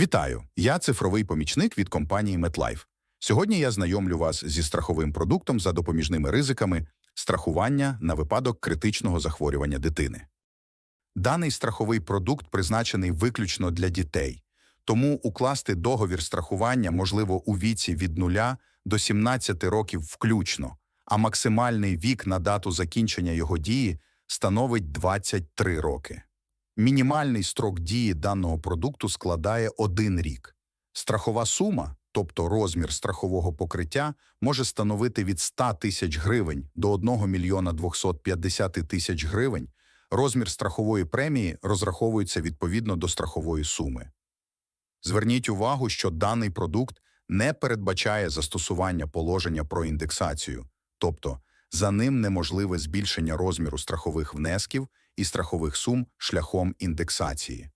Вітаю! Я цифровий помічник від компанії MetLife. Сьогодні я знайомлю вас зі страховим продуктом за допоміжними ризиками страхування на випадок критичного захворювання дитини. Даний страховий продукт призначений виключно для дітей, тому укласти договір страхування можливо у віці від 0 до 17 років включно, а максимальний вік на дату закінчення його дії становить 23 роки. Мінімальний строк дії даного продукту складає один рік. Страхова сума, тобто розмір страхового покриття, може становити від 100 тисяч гривень до 1 мільйона 250 тисяч гривень. Розмір страхової премії розраховується відповідно до страхової суми. Зверніть увагу, що даний продукт не передбачає застосування положення про індексацію, тобто за ним неможливе збільшення розміру страхових внесків і страхових сум шляхом індексації.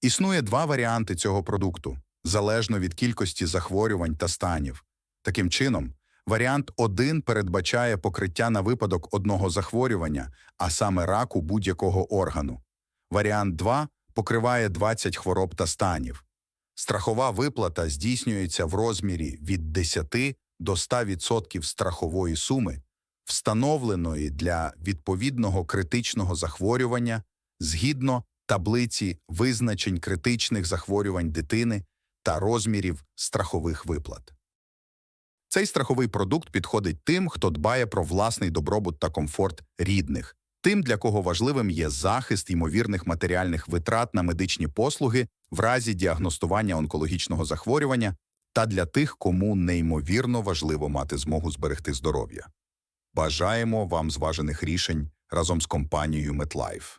Існує два варіанти цього продукту, залежно від кількості захворювань та станів. Таким чином, варіант 1 передбачає покриття на випадок одного захворювання, а саме раку будь-якого органу. Варіант 2 покриває 20 хвороб та станів. Страхова виплата здійснюється в розмірі від 10 до 100% страхової суми, встановленої для відповідного критичного захворювання згідно таблиці визначень критичних захворювань дитини та розмірів страхових виплат. Цей страховий продукт підходить тим, хто дбає про власний добробут та комфорт рідних, тим, для кого важливим є захист ймовірних матеріальних витрат на медичні послуги в разі діагностування онкологічного захворювання та для тих, кому неймовірно важливо мати змогу зберегти здоров'я. Бажаємо вам зважених рішень разом з компанією MetLife.